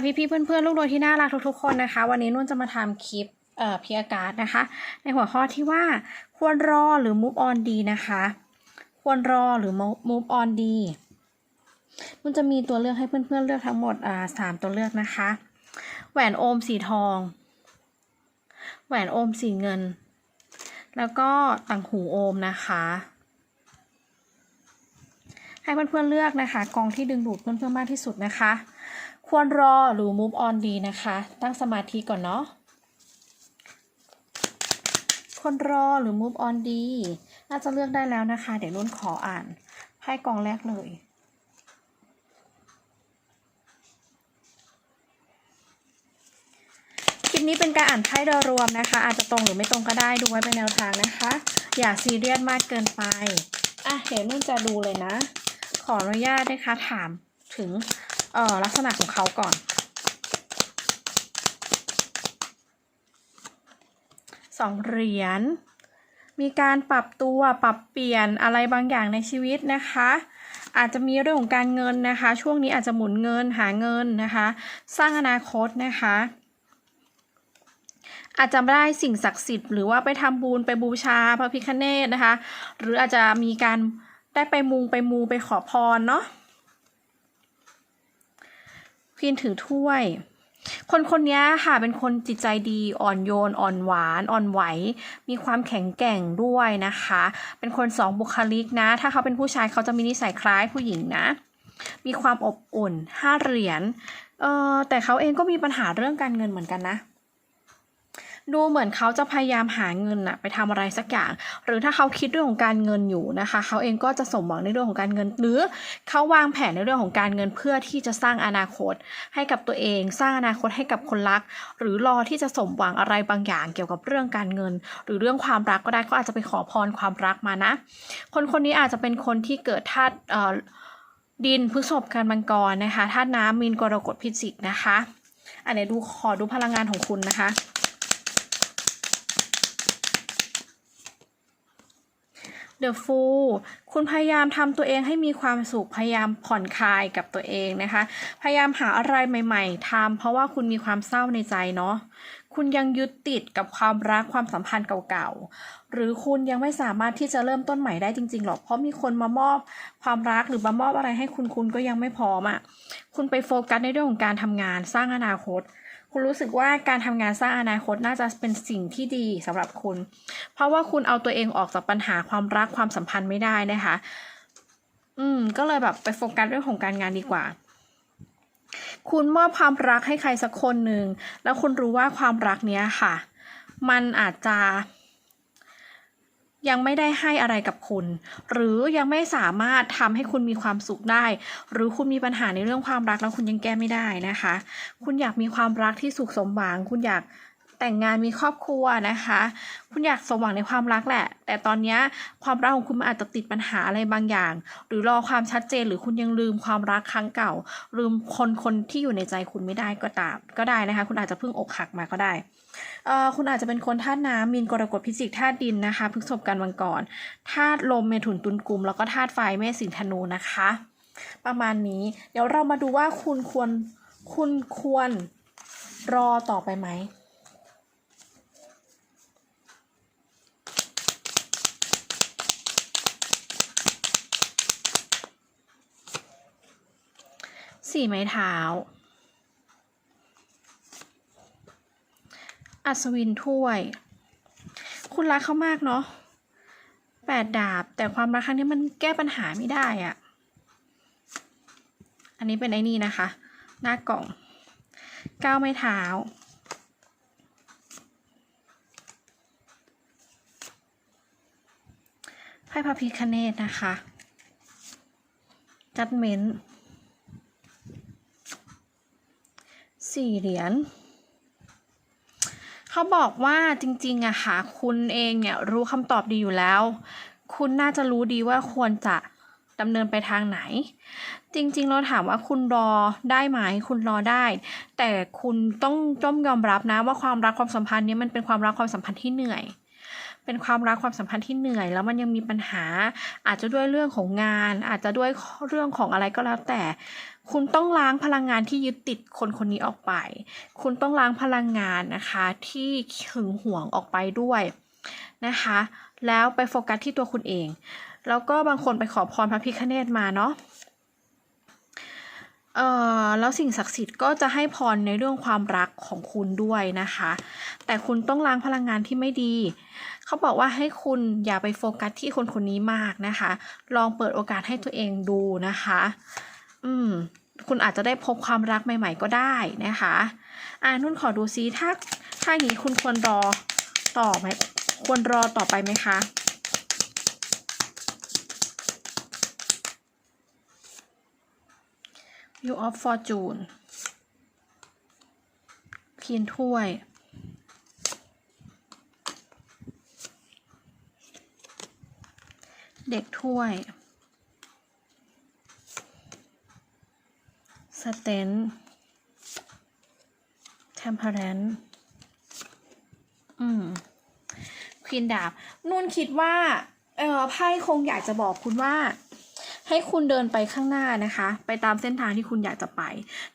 สดีค่พี่พี่ๆเพื่อนๆลูกโดยที่น่ารักทุกๆคนนะคะ วันนี้นุ่นจะมาทำคลิปเอ่อพีอากาศนะคะ ในหัวข้อที่ว่าควรรอหรือ move on ดีนะคะ ควรรอหรือ move on ดีนุ่นจะมีตัวเลือกให้เพื่อนๆเลือกทั้งหมดอ่าสามตัวเลือกนะคะ แหวนโอมสีทอง แหวนโอมสีเงิน แล้วก็ต่างหูโอมนะคะให้เพื่อนๆเลือกนะคะ กองที่ดึงดูดเพื่อนๆมากที่สุดนะคะ ควรรอหรือ move on ดีนะคะ ตั้งสมาธิก่อนเนาะควรรอหรือ move on ดี น่าจะเลือกได้แล้วนะคะ เดี๋ยวนุ่นขออ่านไพ่กองแรกเลยคลิปนี้เป็นการอ่านไพ่โดยรวมนะคะ อาจจะตรงหรือไม่ตรงก็ได้ดูไว้เป็นแนวทางนะคะ อย่าซีเรียสมากเกินไปอะเดี๋ยวนุ่นจะดูเลยนะ ขออนุญาตนะคะถามถึง เอ่อลักษณะของเขาก่อน สองเหรียญ มีการปรับตัวปรับเปลี่ยนอะไรบางอย่างในชีวิตนะคะ อาจจะมีเรื่องของการเงินนะคะ ช่วงนี้อาจจะหมุนเงินหาเงินนะคะ สร้างอนาคตนะคะอาจจะได้สิ่งศักดิ์สิทธิ์หรือว่าไปทำบุญไปบูชาพระพิฆเนศนะคะ หรืออาจจะมีการได้ไปมุงไปมูไปขอพรเนาะ ควีนถือถ้วย คนคนนี้ค่ะเป็นคนจิตใจดีอ่อนโยน อ่อนหวาน อ่อนไหว มีความแข็งแกร่งด้วยนะคะ เป็นคนสองบุคลิกนะ ถ้าเขาเป็นผู้ชายเขาจะมีนิสัยคล้ายผู้หญิงนะ มีความอบอุ่นห้าเหรียญเออแต่เขาเองก็มีปัญหาเรื่องการเงินเหมือนกันนะ ดูเหมือนเขาจะพยายามหาเงินอะไปทำอะไรสักอย่าง หรือถ้าเขาคิดเรื่องของการเงินอยู่นะคะ เขาเองก็จะสมหวังในเรื่องของการเงิน หรือเขาวางแผนในเรื่องของการเงินเพื่อที่จะสร้างอนาคต ให้กับตัวเอง สร้างอนาคตให้กับคนรัก หรือรอที่จะสมหวังอะไรบางอย่างเกี่ยวกับเรื่องการเงิน หรือเรื่องความรักก็ได้เขาอาจจะไปขอพรความรักมานะ คนคนนี้อาจจะเป็นคนที่เกิดธาตุดินพฤษภกันมังกรนะคะธาตุน้ำมีนกรกฎพิจิกนะคะ อันนี้ดูขอดูพลังงานของคุณนะคะ The Fool คุณพยายามทำตัวเองให้มีความสุข พยายามผ่อนคลายกับตัวเองนะคะ พยายามหาอะไรใหม่ๆทำเพราะว่าคุณมีความเศร้าในใจเนาะ คุณยังยึดติดกับความรักความสัมพันธ์เก่าๆ หรือคุณยังไม่สามารถที่จะเริ่มต้นใหม่ได้จริงๆหรอก เพราะมีคนมามอบความรักหรือมามอบอะไรให้คุณคุณก็ยังไม่พร้อมอะ่ะ คุณไปโฟกัสในเรื่องของการทำงานสร้างอนาคต คุณรู้สึกว่าการทำงานสร้างอนาคตน่าจะเป็นสิ่งที่ดีสำหรับคุณ เพราะว่าคุณเอาตัวเองออกจากปัญหาความรักความสัมพันธ์ไม่ได้นะคะ อืม ก็เลยแบบไปโฟกัสเรื่องของการงานดีกว่า คุณมอบความรักให้ใครสักคนหนึ่งแล้วคุณรู้ว่าความรักเนี้ยค่ะ มันอาจจะ ยังไม่ได้ให้อะไรกับคุณ หรือยังไม่สามารถทำให้คุณมีความสุขได้ หรือคุณมีปัญหาในเรื่องความรักแล้วคุณยังแก้ไม่ได้นะคะ คุณอยากมีความรักที่สุขสมหวัง คุณอยากแต่งงานมีครอบครัวนะคะ คุณอยากสมหวังในความรักแหละ แต่ตอนนี้ความรักของคุณมันอาจจะติดปัญหาอะไรบางอย่าง หรือรอความชัดเจนหรือคุณยังลืมความรักครั้งเก่า ลืมคนคนที่อยู่ในใจคุณไม่ได้ก็ตามก็ได้นะคะ คุณอาจจะเพิ่งอกหักมาก็ได้ คุณอาจจะเป็นคนธาตุน้ำมีนกรกฎพิจิกธาตุดินนะคะพฤษภกันวันก่อนธาตุลมเมถุนตุลกุมแล้วก็ธาตุไฟเมษสิงห์ธนูนะคะ ประมาณนี้เดี๋ยวเรามาดูว่าคุณควรคุณควรรอต่อไปไหมสี่ไม้เท้า อัศวินถ้วย คุณรักเขามากเนาะแปดดาบ แต่ความรักครั้งนี้มันแก้ปัญหาไม่ได้อะอันนี้เป็นไอ้นี่นะคะ หน้ากล่องเก้าไม้เท้าไพ่พระพิคเนตนะคะจัดเมนต์สี่เหรียญ เขาบอกว่าจริงๆอะค่ะคุณเองเนี่ยรู้คำตอบดีอยู่แล้ว คุณน่าจะรู้ดีว่าควรจะดำเนินไปทางไหน จริง ๆ เราถามว่าคุณรอได้ไหมคุณรอได้ แต่คุณต้องต้องยอมรับนะว่าความรักความสัมพันธ์นี้มันเป็นความรักความสัมพันธ์ที่เหนื่อยเป็นความรักความสัมพันธ์ที่เหนื่อย แล้วมันยังมีปัญหาอาจจะด้วยเรื่องของงาน อาจจะด้วยเรื่องของอะไรก็แล้วแต่ คุณต้องล้างพลังงานที่ยึดติดคนคนนี้ออกไป คุณต้องล้างพลังงานนะคะ ที่หึงหวงออกไปด้วยนะคะ แล้วไปโฟกัสที่ตัวคุณเอง แล้วก็บางคนไปขอพรพระพิฆเนศมาเนาะเอ่อแล้วสิ่งศักดิ์สิทธิ์ก็จะให้พรในเรื่องความรักของคุณด้วยนะคะ แต่คุณต้องล้างพลังงานที่ไม่ดี เขาบอกว่าให้คุณอย่าไปโฟกัสที่คนคนนี้มากนะคะ ลองเปิดโอกาสให้ตัวเองดูนะคะ อืม คุณอาจจะได้พบความรักใหม่ๆก็ได้นะคะอ่านุ่นขอดูซิถ้าถ้าอย่างนี้คุณควรรอต่อไหมควรรอต่อไปไหมคะ View of Fortune พีนถ้วย เด็กถ้วย สเตนเทมเพ r รนอืมควีนดาบนุ่นคิดว่า เออไพ่คงอยากจะบอกคุณว่า ให้คุณเดินไปข้างหน้านะคะ ไปตามเส้นทางที่คุณอยากจะไป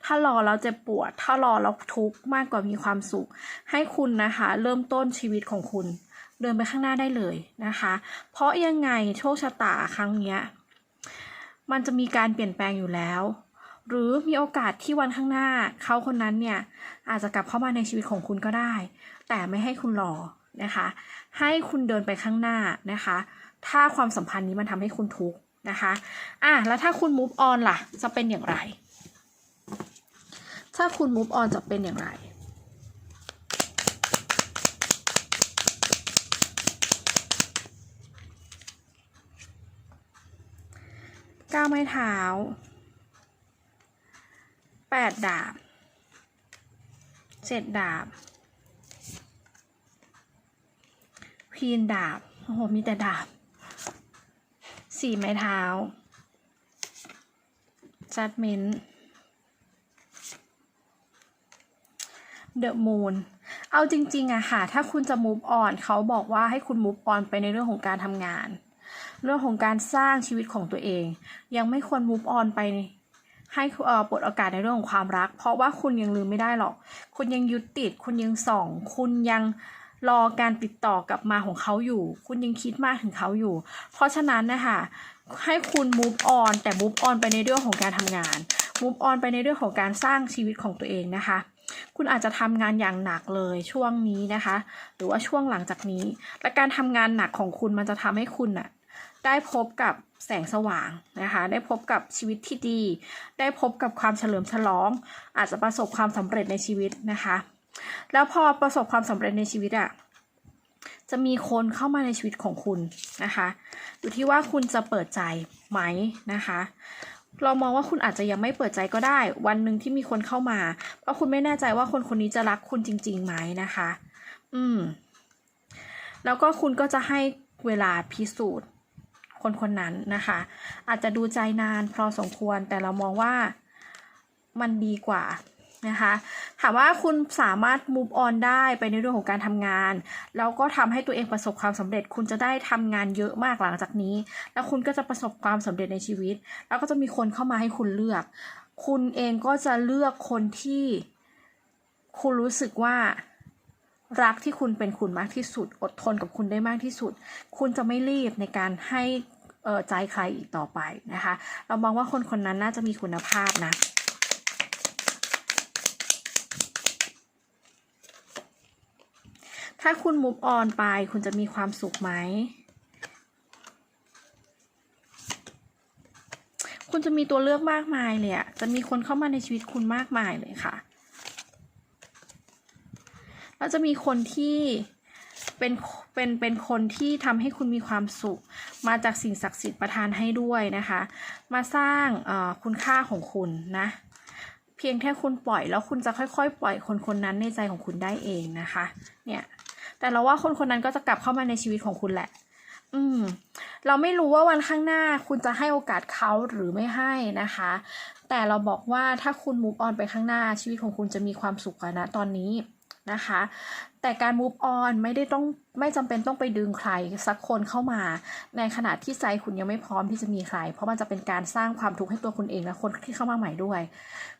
ถ้ารอแล้วเจ็บปวด ถ้ารอแล้วทุกข์มากกว่ามีความสุข ให้คุณนะคะ เริ่มต้นชีวิตของคุณ เดินไปข้างหน้าได้เลยนะคะ เพราะยังไงโชคชะตาครั้งเนี้ยมันจะมีการเปลี่ยนแปลงอยู่แล้ว หรือมีโอกาสที่วันข้างหน้าเขาคนนั้นเนี่ยอาจจะกลับเข้ามาในชีวิตของคุณก็ได้ แต่ไม่ให้คุณรอนะคะ ให้คุณเดินไปข้างหน้านะคะ ถ้าความสัมพันธ์นี้มันทำให้คุณทุกข์นะคะอะแล้วถ้าคุณ move on ล่ะ จะเป็นอย่างไร ถ้าคุณ move on จะเป็นอย่างไรก้าวไม้เท้า แปดดาบเจ็ดดาบควีนดาบ โอ้โห มีแต่ดาบ สี่ไม้เท้า จัดเมนเดอะมูน เอาจริง ๆอะค่ะ ถ้าคุณจะ move on เขาบอกว่าให้คุณ move on ไปในเรื่องของการทำงาน เรื่องของการสร้างชีวิตของตัวเอง ยังไม่ควร move on ไป ให้เอ่อปลดโอกาสในเรื่องของความรัก เพราะว่าคุณยังลืมไม่ได้หรอก คุณยังยึดติด คุณยังส่อง คุณยังรอการติดต่อกลับมาของเขาอยู่ คุณยังคิดมากถึงเขาอยู่ เพราะฉะนั้นนะคะให้คุณ move on แต่ move on ไปในเรื่องของการทำงาน move on ไปในเรื่องของการสร้างชีวิตของตัวเองนะคะ คุณอาจจะทำงานอย่างหนักเลยช่วงนี้นะคะ หรือว่าช่วงหลังจากนี้ และการทำงานหนักของคุณมันจะทำให้คุณน่ะได้พบกับแสงสว่างนะคะ ได้พบกับชีวิตที่ดี ได้พบกับความเฉลิมฉลอง อาจจะประสบความสำเร็จในชีวิตนะคะ แล้วพอประสบความสำเร็จในชีวิตอะ่ะจะมีคนเข้ามาในชีวิตของคุณนะคะอยู่ที่ว่าคุณจะเปิดใจไหมนะคะ เรามองว่าคุณอาจจะยังไม่เปิดใจก็ได้ วันหนึ่งที่มีคนเข้ามา เพราะคุณไม่แน่ใจว่าคนคนนี้จะรักคุณจริงๆไหมนะคะ อืม แล้วก็คุณก็จะให้เวลาพิสูจน์ คนคนนั้นนะคะ อาจจะดูใจนานพอสมควรแต่เรามองว่ามันดีกว่านะคะถามว่าคุณสามารถ move on ได้ไปในเรื่องของการทำงาน แล้วก็ทำให้ตัวเองประสบความสำเร็จ คุณจะได้ทำงานเยอะมากหลังจากนี้ แล้วคุณก็จะประสบความสำเร็จในชีวิต แล้วก็จะมีคนเข้ามาให้คุณเลือก คุณเองก็จะเลือกคนที่ คุณรู้สึกว่ารักที่คุณเป็นคุณมากที่สุด อดทนกับคุณได้มากที่สุด คุณจะไม่รีบในการให้ เออใจใครอีกต่อไปนะคะ เรามองว่าคนคนนั้นน่าจะมีคุณภาพนะถ้าคุณ move on ไปคุณจะมีความสุขไหม คุณจะมีตัวเลือกมากมายเลยอะจะมีคนเข้ามาในชีวิตคุณมากมายเลยค่ะ แล้วจะมีคนที่ เป็นเป็นเป็นคนที่ทำให้คุณมีความสุข มาจากสิ่งศักดิ์สิทธิ์ประทานให้ด้วยนะคะ มาสร้างคุณค่าของคุณนะ เพียงแค่คุณปล่อยแล้วคุณจะค่อยๆ ปล่อยคนคนนั้นในใจของคุณได้เองนะคะ เนี่ย แต่เราว่าคนคนนั้นก็จะกลับเข้ามาในชีวิตของคุณแหละ อืม เราไม่รู้ว่าวันข้างหน้าคุณจะให้โอกาสเขาหรือไม่ให้นะคะ แต่เราบอกว่าถ้าคุณ move on ไปข้างหน้าชีวิตของคุณจะมีความสุขกว่านะตอนนี้นะคะ แต่การ move on ไม่ได้ต้องไม่จำเป็นต้องไปดึงใครสักคนเข้ามา ในขณะที่ใจคุณยังไม่พร้อมที่จะมีใคร เพราะมันจะเป็นการสร้างความทุกข์ให้ตัวคุณเองและคนที่เข้ามาใหม่ด้วย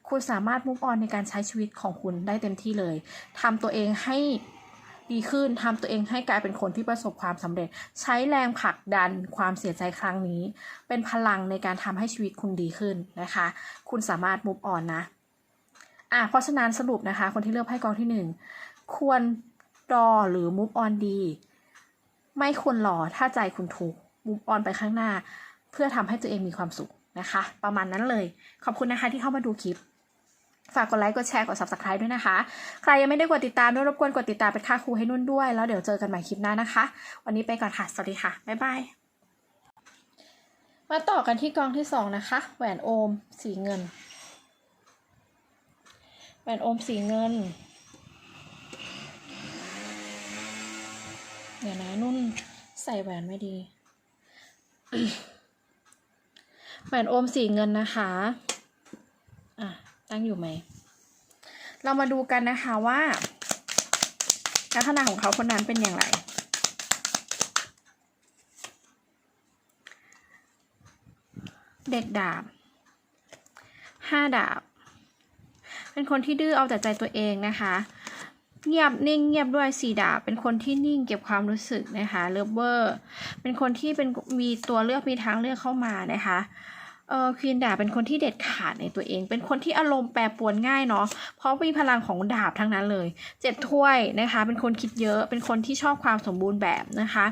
คุณสามารถ move on ในการใช้ชีวิตของคุณได้เต็มที่เลยทำตัวเองให้ดีขึ้นทำตัวเองให้กลายเป็นคนที่ประสบความสำเร็จ ใช้แรงผลักดันความเสียใจครั้งนี้ เป็นพลังในการทำให้ชีวิตคุณดีขึ้นนะคะ คุณสามารถ move on นะอะเพราะฉะนั้นสรุปนะคะ คนที่เลือกไพ่กองที่หนึ่งควร รอหรือ move on ดี ไม่ควรรอถ้าใจคุณทุกข์ move on ไปข้างหน้า เพื่อทำให้ตัวเองมีความสุขนะคะ ประมาณนั้นเลย ขอบคุณนะคะที่เข้ามาดูคลิป ฝากกดไลค์ กดแชร์ กด subscribe ด้วยนะคะ ใครยังไม่ได้กดติดตามด้วยรบกวนกดติดตามเป็นค่าครูให้นุ่นด้วย แล้วเดี๋ยวเจอกันใหม่คลิปหน้านะคะ วันนี้ไปก่อนค่ะ สวัสดีค่ะ บ๊ายบาย มาต่อกันที่กองที่สองนะคะ แหวนโอม สีเงิน แหวนโอม สีเงิน เดี๋ยวนะนุ่นใส่แหวนไม่ดี แหวนโอมสีเงินนะคะ อะ ตั้งอยู่ไหม เรามาดูกันนะคะว่า ลักษณะของเขาคนนั้นเป็นอย่างไรเด็กดาบห้าดาบ เป็นคนที่ดื้อเอาแต่ใจตัวเองนะคะ เงียบนิ่งเงียบด้วยสีดาบเป็นคนที่นิ่งเก็บความรู้สึกนะคะเลิฟเวอร์เป็นคนที่เป็นมีตัวเลือกมีทางเลือกเข้ามานะคะเออควีนดาบเป็นคนที่เด็ดขาดในตัวเอง เป็นคนที่อารมณ์แปรปรวนง่ายเนาะเพราะมีพลังของดาบทั้งนั้นเลยเจ็ดถ้วยนะคะ เป็นคนคิดเยอะเป็นคนที่ชอบความสมบูรณ์แบบนะคะ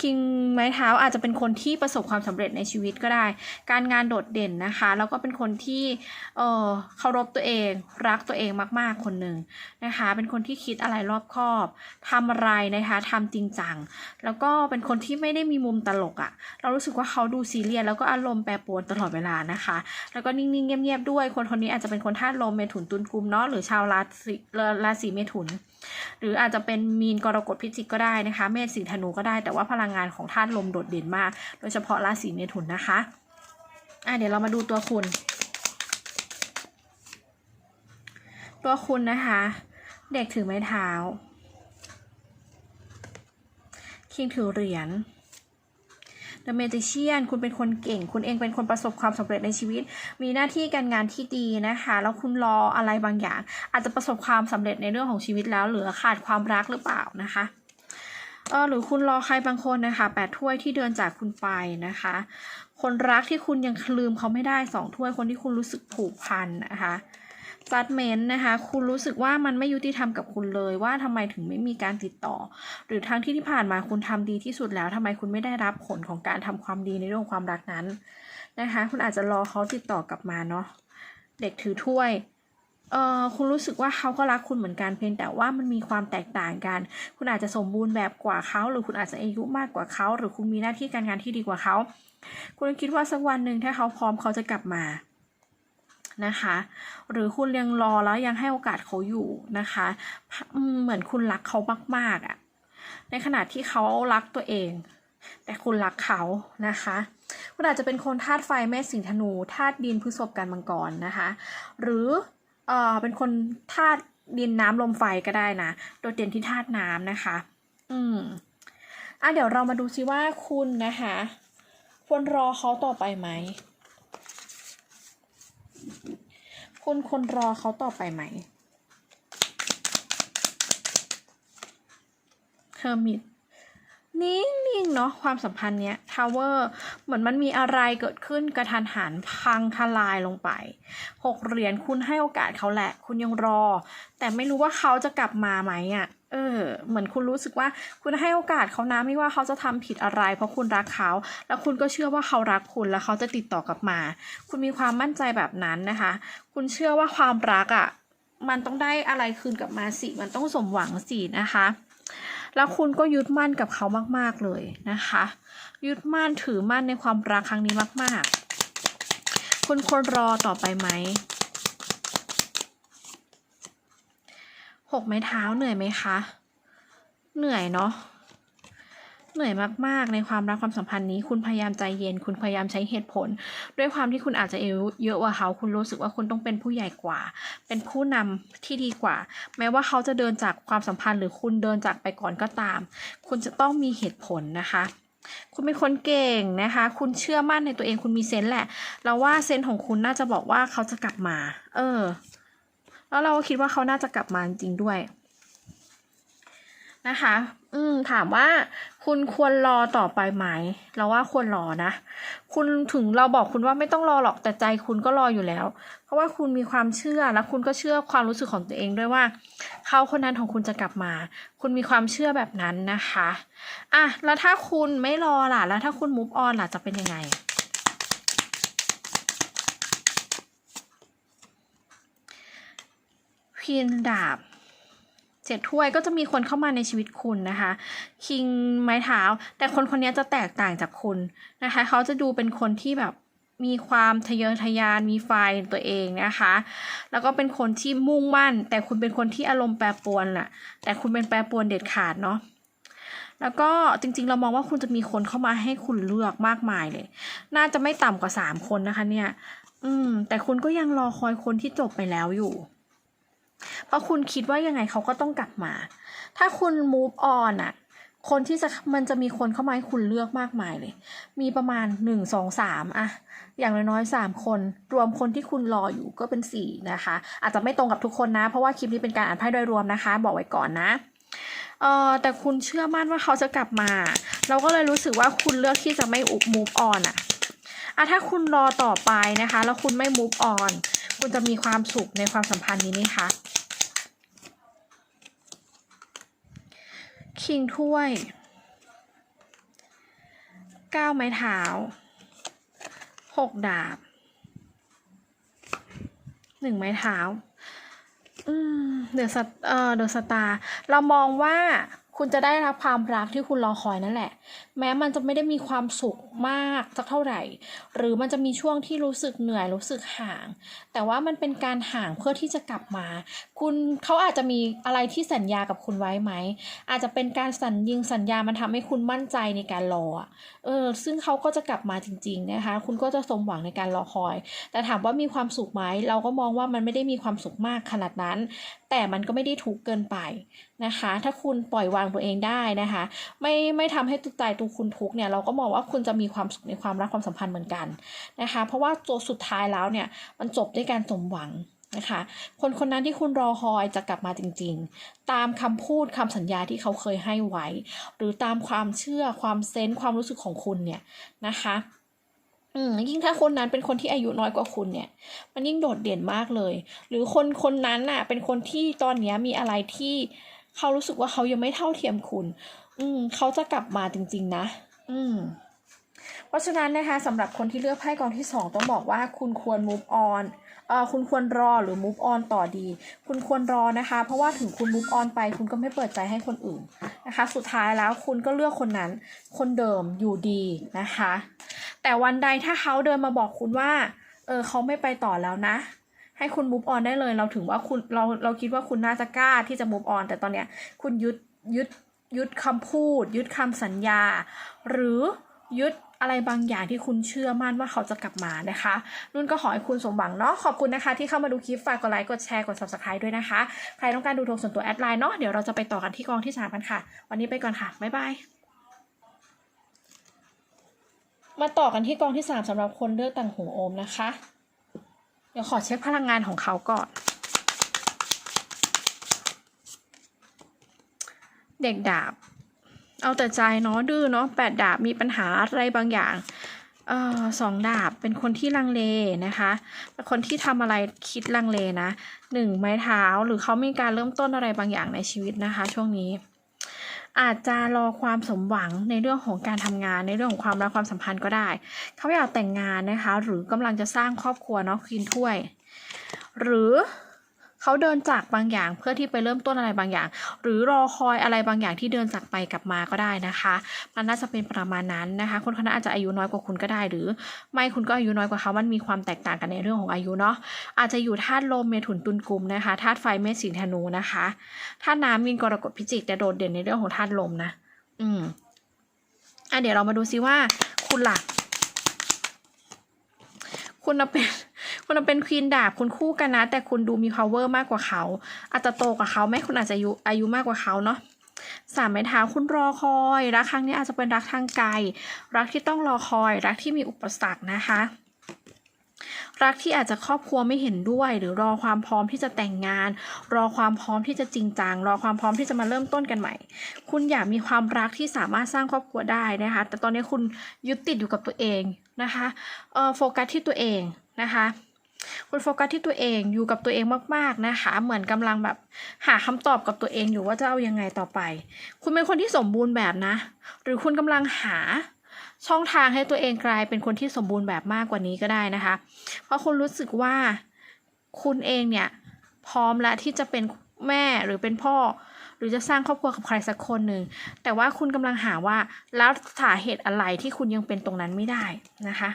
คิงไม้เท้าอาจจะเป็นคนที่ประสบความสำเร็จในชีวิตก็ได้ การงานโดดเด่นนะคะ แล้วก็เป็นคนที่เออเคารพตัวเอง รักตัวเองมากๆคนหนึ่งนะคะ เป็นคนที่คิดอะไรรอบคอบทำอะไรนะคะทำจริงจัง แล้วก็เป็นคนที่ไม่ได้มีมุมตลกอะ่ะ เรารู้สึกว่าเขาดูซีเรียสแล้วก็อารมณ์แปรปรวนตลอดเวลานะคะ แล้วก็นิ่งๆเงียบๆด้วย คนคนนี้อาจจะเป็นคนธาตุลมเมถุนตุลกุมเนาะหรือชาวราศีราศีเมถุน หรืออาจจะเป็นมีนกรกฎพิจิกก็ได้นะคะ เมษสิงห์ธนูก็ได้ แต่ว่าพลังงานของธาตุลมโดดเด่นมาก โดยเฉพาะราศีเมถุนนะคะอะเดี๋ยวเรามาดูตัวคุณ ตัวคุณนะคะ เด็กถือไม้เท้าคิงถือเหรียญ The Magician คุณเป็นคนเก่ง คุณเองเป็นคนประสบความสำเร็จในชีวิต มีหน้าที่การงานที่ดีนะคะ แล้วคุณรออะไรบางอย่าง อาจจะประสบความสำเร็จในเรื่องของชีวิตแล้วเหลือขาดความรักหรือเปล่านะคะเออหรือคุณรอใครบางคนนะคะแปดถ้วยที่เดินจากคุณไปนะคะ คนรักที่คุณยังลืมเขาไม่ได้สองถ้วยคนที่คุณรู้สึกผูกพันนะคะ จัดเมนนะคะ คุณรู้สึกว่ามันไม่ยุติธรรมกับคุณเลยว่าทำไมถึงไม่มีการติดต่อ หรือทั้งที่ที่ผ่านมาคุณทำดีที่สุดแล้วทำไมคุณไม่ได้รับผลของการทำความดีในเรื่องความรักนั้นนะคะ คุณอาจจะรอเขาติดต่อกลับมาเนาะเด็กถือถ้วยเออคุณรู้สึกว่าเขาก็รักคุณเหมือนกันเพียงแต่ว่ามันมีความแตกต่างกัน คุณอาจจะสมบูรณ์แบบกว่าเขา หรือคุณอาจจะอายุมากกว่าเขา หรือคุณมีหน้าที่การงานที่ดีกว่าเขา คุณคิดว่าสักวันหนึ่งถ้าเขาพร้อมเขาจะกลับมา นะคะ หรือคุณยังรอแล้วยังให้โอกาสเขาอยู่นะคะเหมือนคุณรักเขามากๆอะ่ะในขณะที่เขารักตัวเอง แต่คุณรักเขานะคะคุณอาจจะเป็นคนธาตุไฟแม่สิงห์ธนูธาตุดินพฤษภกันมังกรนะคะ หรือเออเป็นคนธาตุดินน้ำลมไฟก็ได้นะโดดเด่นที่ธาตุน้ำนะคะ อืมอะเดี๋ยวเรามาดูซิว่าคุณนะคะควรรอเขาต่อไปไหม คุณควรรอเขาต่อไปไหมเทอร์มิตนิ่งๆเนาะความสัมพันธ์เนี้ยทาวเวอร์เหมือนมันมีอะไรเกิดขึ้นกระทันหันพังทลายลงไปหกเหรียญคุณให้โอกาสเขาแหละ คุณยังรอ แต่ไม่รู้ว่าเขาจะกลับมาไหมอะ่ะ เออ เหมือนคุณรู้สึกว่าคุณให้โอกาสเขานะไม่ว่าเขาจะทำผิดอะไร เพราะคุณรักเขา แล้วคุณก็เชื่อว่าเขารักคุณแล้วเขาจะติดต่อกลับมา คุณมีความมั่นใจแบบนั้นนะคะ คุณเชื่อว่าความรักอะ่ะ มันต้องได้อะไรคืนกลับมาสิ มันต้องสมหวังสินะคะ แล้วคุณก็ยึดมั่นกับเขามาก ๆเลยนะคะ ยึดมั่นถือมั่นในความรักครั้งนี้มาก ๆ คุณควรรอต่อไปไหม หกไม้เท้าเหนื่อยไหมคะ เหนื่อยเนาะ เหนื่อยมากๆ ในความรักความสัมพันธ์นี้ คุณพยายามใจเย็น คุณพยายามใช้เหตุผล ด้วยความที่คุณอาจจะอายุเยอะกว่าเขา คุณรู้สึกว่าคุณต้องเป็นผู้ใหญ่กว่า เป็นผู้นำที่ดีกว่า แม้ว่าเขาจะเดินจากความสัมพันธ์ หรือคุณเดินจากไปก่อนก็ตาม คุณจะต้องมีเหตุผลนะคะคุณเป็นคนเก่งนะคะ คุณเชื่อมั่นในตัวเอง คุณมีเซนส์แหละ เราว่าเซนส์ของคุณน่าจะบอกว่าเขาจะกลับมา เออ แล้วเราก็คิดว่าเขาน่าจะกลับมาจริงด้วยนะคะ อืม ถามว่าคุณควรรอต่อไปไหม เราว่าควรรอนะ คุณถึงเราบอกคุณว่าไม่ต้องรอหรอกแต่ใจคุณก็รออยู่แล้ว เพราะว่าคุณมีความเชื่อและคุณก็เชื่อความรู้สึกของตัวเองด้วยว่า เขาคนนั้นของคุณจะกลับมา คุณมีความเชื่อแบบนั้นนะคะ อะ แล้วถ้าคุณไม่รอล่ะ แล้วถ้าคุณ move on ล่ะจะเป็นยังไง พีนดาบเจ็ดถ้วยก็จะมีคนเข้ามาในชีวิตคุณนะคะ คิงไม้เท้า แต่คนคนนี้จะแตกต่างจากคุณนะคะ เขาจะดูเป็นคนที่แบบมีความทะเยอทะยาน มีไฟตัวเองนะคะ แล้วก็เป็นคนที่มุ่งมั่น แต่คุณเป็นคนที่อารมณ์แปรปรวนแหละแต่คุณเป็นแปรปรวนเด็ดขาดเนาะ แล้วก็จริงๆ เรามองว่าคุณจะมีคนเข้ามาให้คุณเลือกมากมายเลย น่าจะไม่ต่ำกว่าสามคนนะคะเนี่ย อืม แต่คุณก็ยังรอคอยคนที่จบไปแล้วอยู่ เพราะคุณคิดว่ายังไงเขาก็ต้องกลับมา ถ้าคุณ move on อะคนที่จะมันจะมีคนเข้ามาให้คุณเลือกมากมายเลย มีประมาณหนึ่งสองสามอะอย่างน้อยๆสามคน รวมคนที่คุณรออยู่ก็เป็นสี่นะคะ อาจจะไม่ตรงกับทุกคนนะ เพราะว่าคลิปนี้เป็นการอ่านไพ่โดยรวมนะคะ บอกไว้ก่อนนะเออแต่คุณเชื่อมั่นว่าเขาจะกลับมา เราก็เลยรู้สึกว่าคุณเลือกที่จะไม่อุบ move on อะอะถ้าคุณรอต่อไปนะคะ แล้วคุณไม่ move on คุณจะมีความสุขในความสัมพันธ์นี้นี่คะ คิงถ้วยเก้าไม้เท้าหกดาบหนึ่งไม้เท้าอืมเดอะสตเอ่อเดอสตาเรามองว่าคุณจะได้รับความรักที่คุณรอคอยนั่นแหละ แม้มันจะไม่ได้มีความสุขมากสักเท่าไหร่ หรือมันจะมีช่วงที่รู้สึกเหนื่อยรู้สึกห่าง แต่ว่ามันเป็นการห่างเพื่อที่จะกลับมา คุณเขาอาจจะมีอะไรที่สัญญากับคุณไว้ไหม อาจจะเป็นการสัญญิงสัญญามันทำให้คุณมั่นใจในการรอเออซึ่งเขาก็จะกลับมาจริง ๆนะคะ คุณก็จะสมหวังในการรอคอย แต่ถามว่ามีความสุขไหมเราก็มองว่ามันไม่ได้มีความสุขมากขนาดนั้น แต่มันก็ไม่ได้ทุกเกินไปนะคะ ถ้าคุณปล่อยวางตัวเองได้นะคะ ไม่ไม่ทำให้ตัวใจตัวคุณทุกเนี่ยเราก็มองว่าคุณจะมีความสุขในความรักความสัมพันธ์เหมือนกันนะคะ เพราะว่าตัวสุดท้ายแล้วเนี่ยมันจบด้วยการสมหวังนะคะคนคนนั้นที่คุณรอคอยจะกลับมาจริงๆ ตามคำพูดคำสัญญาที่เขาเคยให้ไว้ หรือตามความเชื่อความเซนส์ความรู้สึกของคุณเนี่ยนะคะยิ่งถ้าคนนั้นเป็นคนที่อายุน้อยกว่าคุณเนี่ย มันยิ่งโดดเด่นมากเลย หรือคนคนนั้นน่ะเป็นคนที่ตอนนี้มีอะไรที่เขารู้สึกว่าเขายังไม่เท่าเทียมคุณ อืมเขาจะกลับมาจริง ๆ นะ อืมเพราะฉะนั้นนะคะสำหรับคนที่เลือกไพ่กองที่สองต้องบอกว่าคุณควร move on เอ่อคุณควรรอหรือ move on ต่อดี คุณควรรอนะคะ เพราะว่าถึงคุณ move on ไป คุณก็ไม่เปิดใจให้คนอื่นนะคะ สุดท้ายแล้วคุณก็เลือกคนนั้น คนเดิมอยู่ดีนะคะ แต่วันใดถ้าเขาเดินมาบอกคุณว่า เออเขาไม่ไปต่อแล้วนะ ให้คุณ move on ได้เลย เราถึงว่าคุณเราเราคิดว่าคุณน่าจะกล้าที่จะ move on แต่ตอนเนี้ยคุณยึดยึด ยึดคำพูด ยึดคำสัญญา หรือยึดอะไรบางอย่างที่คุณเชื่อมั่นว่าเขาจะกลับมานะคะ นุ่นก็ขอให้คุณสมหวังเนาะขอบคุณนะคะ ที่เข้ามาดูคลิปฝากกดไลค์กดแชร์กด subscribe ด้วยนะคะ ใครต้องการดูดวงส่วนตัวแอดไลน์เนาะเดี๋ยวเราจะไปต่อกันที่กองที่สามกันค่ะ วันนี้ไปก่อนค่ะ บ๊ายบายมาต่อกันที่กองที่สามสำหรับคนเลือกต่างหูโอมนะคะ เดี๋ยวขอเช็คพลังงานของเขาก่อน เด็กดาบ เอาแต่ใจเนาะดื้อเนาะแปดดาบมีปัญหาอะไรบางอย่างออสองดาบเป็นคนที่ลังเลนะคะเป็นคนที่ทำอะไรคิดลังเลนะหนึ่งไม้เท้าหรือเขามีการเริ่มต้นอะไรบางอย่างในชีวิตนะคะ ช่วงนี้ อาจจะรอความสมหวังในเรื่องของการทำงานในเรื่องของความรักความสัมพันธ์ก็ได้ เขาอยากแต่งงานนะคะ หรือกำลังจะสร้างครอบครัวเนาะควีนถ้วย หรือ เขาเดินจากบางอย่างเพื่อที่ไปเริ่มต้นอะไรบางอย่าง หรือรอคอยอะไรบางอย่างที่เดินจากไปกลับมาก็ได้นะคะ มันน่าจะเป็นประมาณนั้นนะคะ คนคนนั้นอาจจะอายุน้อยกว่าคุณก็ได้หรือ ไม่คุณก็อายุน้อยกว่าเขามันมีความแตกต่างกันในเรื่องของอายุเนาะอาจจะอยู่ธาตุลมเมถุนตุลกุมนะคะธาตุไฟเมษสิงห์ธนูนะคะธาตุน้ำมีนกรกฎพิจิกแต่โดดเด่นในเรื่องของธาตุลมนะ อืมอะเดี๋ยวเรามาดูซิว่าคุณล่ะคุณเป็น คุณน่ะเป็นควีนดาบคุณคู่กันนะ แต่คุณดูมี power มากกว่าเขา อาจจะโตกว่าเขาไหมคุณอาจจะอายุอายุมากกว่าเขาเนาะสามไม้เท้าคุณรอคอยรักครั้งนี้อาจจะเป็นรักทางไกล รักที่ต้องรอคอย รักที่มีอุปสรรคนะคะ รักที่อาจจะครอบครัวไม่เห็นด้วย หรือรอความพร้อมที่จะแต่งงาน รอความพร้อมที่จะจริงจังรอความพร้อมที่จะมาเริ่มต้นกันใหม่ คุณอยากมีความรักที่สามารถสร้างครอบครัวได้นะคะ แต่ตอนนี้คุณยึดติดอยู่กับตัวเองนะคะโฟกัสที่ตัวเองนะคะคุณโฟกัสที่ตัวเองอยู่กับตัวเองมากๆนะคะ เหมือนกำลังแบบหาคำตอบกับตัวเองอยู่ว่าจะเอายังไงต่อไป คุณเป็นคนที่สมบูรณ์แบบนะ หรือคุณกำลังหา ช่องทางให้ตัวเองกลายเป็นคนที่สมบูรณ์แบบมากกว่านี้ก็ได้นะคะ เพราะคุณรู้สึกว่าคุณเองเนี่ยพร้อมแล้วที่จะเป็นแม่หรือเป็นพ่อ หรือจะสร้างครอบครัวกับใครสักคนหนึ่งแต่ว่าคุณกำลังหาว่าแล้วสาเหตุอะไรที่คุณยังเป็นตรงนั้นไม่ได้นะคะ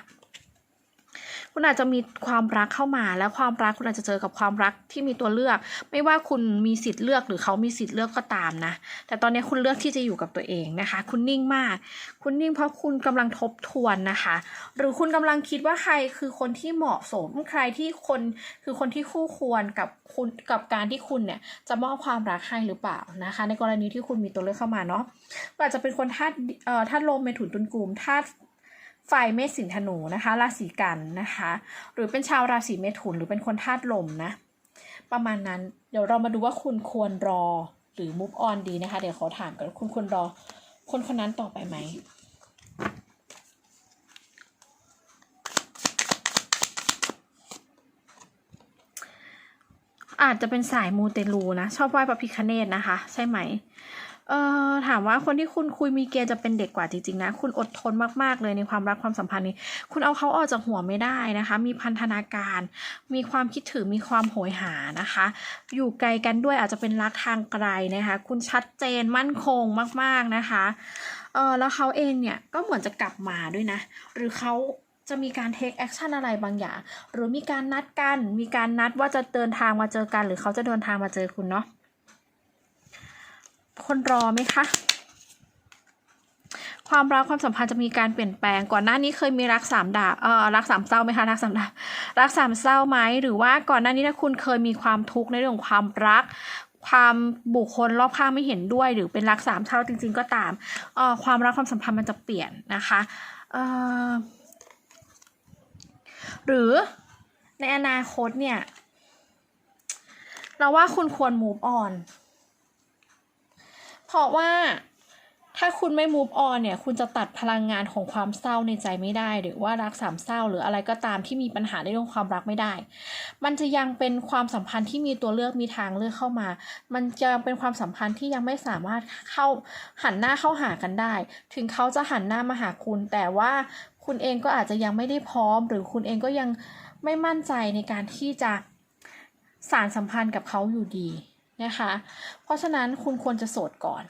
คุณอาจจะมีความรักเข้ามา แล้วความรักคุณอาจจะเจอกับความรักที่มีตัวเลือก ไม่ว่าคุณมีสิทธิ์เลือกหรือเขามีสิทธิ์เลือกก็ตามนะ แต่ตอนนี้คุณเลือกที่จะอยู่กับตัวเองนะคะ คุณนิ่งมาก คุณนิ่งเพราะคุณกำลังทบทวนนะคะ หรือคุณกำลังคิดว่าใครคือคนที่เหมาะสม ใครที่คนคือคนที่คู่ควรกับคุณกับการที่คุณเนี่ยจะมอบความรักให้หรือเปล่านะคะ ในกรณีที่คุณมีตัวเลือกเข้ามาเนาะอาจจะเป็นคนธาตุเอ่อธาตุลมเมถุนตุลกลุ่มธาตุ ไฟเมษสิงธนูนะคะ ราศีกันนะคะ หรือเป็นชาวราศีเมถุนหรือเป็นคนธาตุลมนะ ประมาณนั้นเดี๋ยวเรามาดูว่าคุณควรรอหรือ move on ดีนะคะ เดี๋ยวขอถามกันคุณควรรอ คนคนนั้นต่อไปไหมอาจจะเป็นสายมูเตลูนะ ชอบไหว้พระพิคเนตนะคะ ใช่ไหม เอ่อถามว่าคนที่คุณคุยมีเกณฑ์จะเป็นเด็กกว่าจริงๆนะ คุณอดทนมากๆเลยในความรักความสัมพันธ์นี้ คุณเอาเขาออกจากหัวไม่ได้นะคะ มีพันธนาการ มีความคิดถึงมีความโหยหานะคะ อยู่ไกลกันด้วยอาจจะเป็นรักทางไกลนะคะ คุณชัดเจนมั่นคงมากๆนะคะเออแล้วเขาเองเนี่ยก็เหมือนจะกลับมาด้วยนะ หรือเขาจะมีการ take action อะไรบางอย่าง หรือมีการนัดกัน มีการนัดว่าจะเดินทางมาเจอกัน หรือเขาจะเดินทางมาเจอคุณเนาะ คนรอไหมคะความรักความสัมพันธ์จะมีการเปลี่ยนแปลงก่อนหน้านี้เคยมีรักสามดาบเอ่อรักสามเศร้าไหมคะรักสามดาบรักสามเศร้าไหมหรือว่าก่อนหน้านี้ถ้าคุณเคยมีความทุกข์ในเรื่องของความรัก ความบุคคลรอบข้างไม่เห็นด้วย หรือเป็นรักสามเศร้าจริง ๆ ก็ตามเอ่อความรักความสัมพันธ์มันจะเปลี่ยนนะคะเอ่อหรือในอนาคตเนี่ย เราว่าคุณควร move on เพราะว่าถ้าคุณไม่ move on เนี่ย คุณจะตัดพลังงานของความเศร้าในใจไม่ได้ หรือว่ารักสามเศร้า หรืออะไรก็ตามที่มีปัญหาในเรื่องความรักไม่ได้ มันจะยังเป็นความสัมพันธ์ที่มีตัวเลือกมีทางเลือกเข้ามา มันจะยังเป็นความสัมพันธ์ที่ยังไม่สามารถเข้าหันหน้าเข้าหากันได้ ถึงเขาจะหันหน้ามาหาคุณ แต่ว่าคุณเองก็อาจจะยังไม่ได้พร้อม หรือคุณเองก็ยังไม่มั่นใจในการที่จะสารสัมพันธ์กับเขาอยู่ดี นะคะ เพราะฉะนั้นคุณควรจะโสดก่อน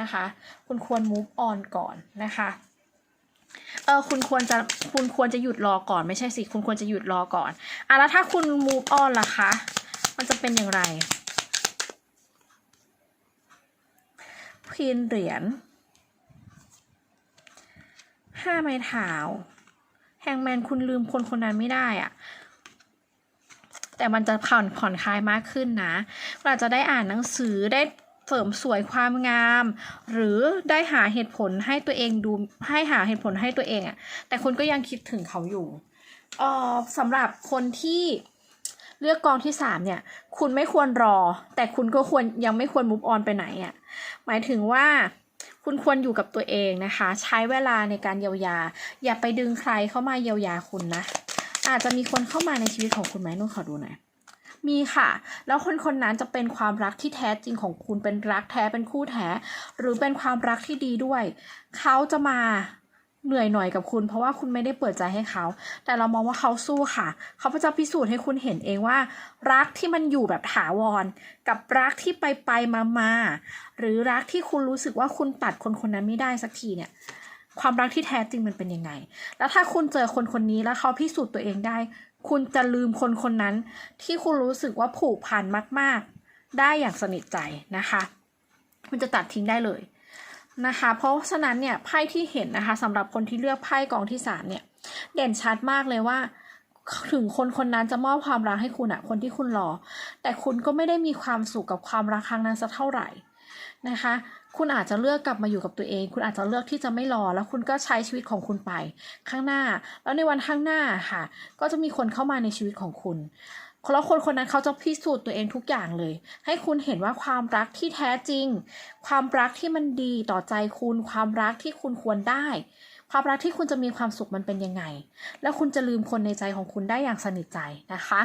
นะคะ คุณควร move on ก่อนนะคะเออคุณควรจะคุณควรจะหยุดรอก่อนไม่ใช่สิ คุณควรจะหยุดรอก่อนอะแล้วถ้าคุณ move on ล่ะคะ มันจะเป็นอย่างไรควีนเหรียญห้าไม้เท้าแฮงแมนคุณลืมคนคนนั้นไม่ได้อะ แต่มันจะผ่อนผ่อนคลายมากขึ้นนะเราจะได้อ่านหนังสือได้เสริมสวยความงาม หรือได้หาเหตุผลให้ตัวเองดูให้หาเหตุผลให้ตัวเองอะแต่คุณก็ยังคิดถึงเขาอยู่เออสำหรับคนที่เลือกกองที่สามเนี่ย คุณไม่ควรรอ แต่คุณก็ควรยังไม่ควรมุฟออนไปไหนอะหมายถึงว่าคุณควรอยู่กับตัวเองนะคะ ใช้เวลาในการเยียวยา อย่าไปดึงใครเข้ามาเยียวยาคุณนะ อาจจะมีคนเข้ามาในชีวิตของคุณไหมนุ่นขอดูหน่อยมีค่ะ แล้วคนคนนั้นจะเป็นความรักที่แท้จริงของคุณเป็นรักแท้เป็นคู่แท้ หรือเป็นความรักที่ดีด้วย เขาจะมาเหนื่อยหน่อยกับคุณ เพราะว่าคุณไม่ได้เปิดใจให้เขา แต่เรามองว่าเขาสู้ค่ะ เขาจะพิสูจน์ให้คุณเห็นเองว่า รักที่มันอยู่แบบถาวร กับรักที่ไปไปมามาหรือรักที่คุณรู้สึกว่าคุณตัดคนคนนั้นไม่ได้สักทีเนี่ย ความรักที่แท้จริงมันเป็นยังไง แล้วถ้าคุณเจอคนคนนี้แล้วเขาพิสูจน์ตัวเองได้ คุณจะลืมคนคนนั้น ที่คุณรู้สึกว่าผูกพันมาก ๆ ได้อย่างสนิทใจนะคะ คุณจะตัดทิ้งได้เลยนะคะ เพราะฉะนั้นเนี่ยไพ่ที่เห็นนะคะสำหรับคนที่เลือกไพ่กองที่สามเนี่ย เด่นชัดมากเลยว่า ถึงคนคนนั้นจะมอบความรักให้คุณอะคนที่คุณรอ แต่คุณก็ไม่ได้มีความสุขกับความรักครั้งนั้นสักเท่าไหร่นะคะ คุณอาจจะเลือกกลับมาอยู่กับตัวเอง คุณอาจจะเลือกที่จะไม่รอ แล้วคุณก็ใช้ชีวิตของคุณไป ข้างหน้า แล้วในวันข้างหน้าค่ะ ก็จะมีคนเข้ามาในชีวิตของคุณแล้วคนคนนั้นเขาจะพิสูจน์ตัวเองทุกอย่างเลย ให้คุณเห็นว่าความรักที่แท้จริง ความรักที่มันดีต่อใจคุณ ความรักที่คุณควรได้ ความรักที่คุณจะมีความสุขมันเป็นยังไง แล้วคุณจะลืมคนในใจของคุณได้อย่างสนิทใจนะคะ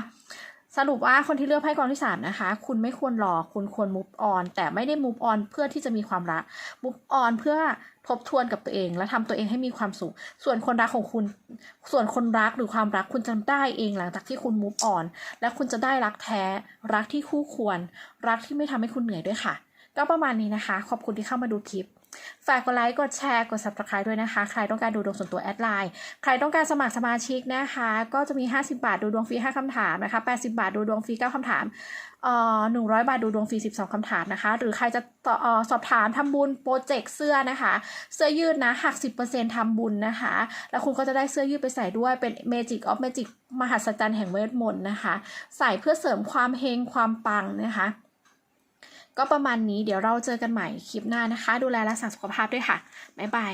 สรุปว่าคนที่เลือกไพ่กองที่สามนะคะ คุณไม่ควรรอ คุณควร move on แต่ไม่ได้ move on เพื่อที่จะมีความรัก move on เพื่อทบทวนกับตัวเอง และทำตัวเองให้มีความสุข ส่วนคนรักของคุณ ส่วนคนรักหรือความรักคุณจะได้เองหลังจากที่คุณ move on และคุณจะได้รักแท้ รักที่คู่ควร รักที่ไม่ทำให้คุณเหนื่อยด้วยค่ะ ก็ประมาณนี้นะคะ ขอบคุณที่เข้ามาดูคลิป ฝากกดไลค์ กดแชร์ กด subscribe ด้วยนะคะ ใครต้องการดูดวงส่วนตัวแอดไลน์ ใครต้องการสมัครสมาชิกนะคะ ก็จะมี 50 บาทดูดวงฟรี 5คำถามนะคะ 80 บาทดูดวงฟรี 9คำถามเอ่อ100 บาทดูดวงฟรี 12 คำถามนะคะ หรือใครจะต่อเอ่อสอบถามทำบุญโปรเจกต์เสื้อนะคะ เสื้อยืดนะหัก 10%ทำบุญนะคะ แล้วคุณก็จะได้เสื้อยืดไปใส่ด้วย เป็น Magic of Magic มหัศจรรย์แห่งเวทมนต์นะคะ ใส่เพื่อเสริมความเฮงความปังนะคะ ก็ประมาณนี้เดี๋ยวเราเจอกันใหม่คลิปหน้านะคะ ดูแลรักษาสุขภาพด้วยค่ะ บ๊ายบาย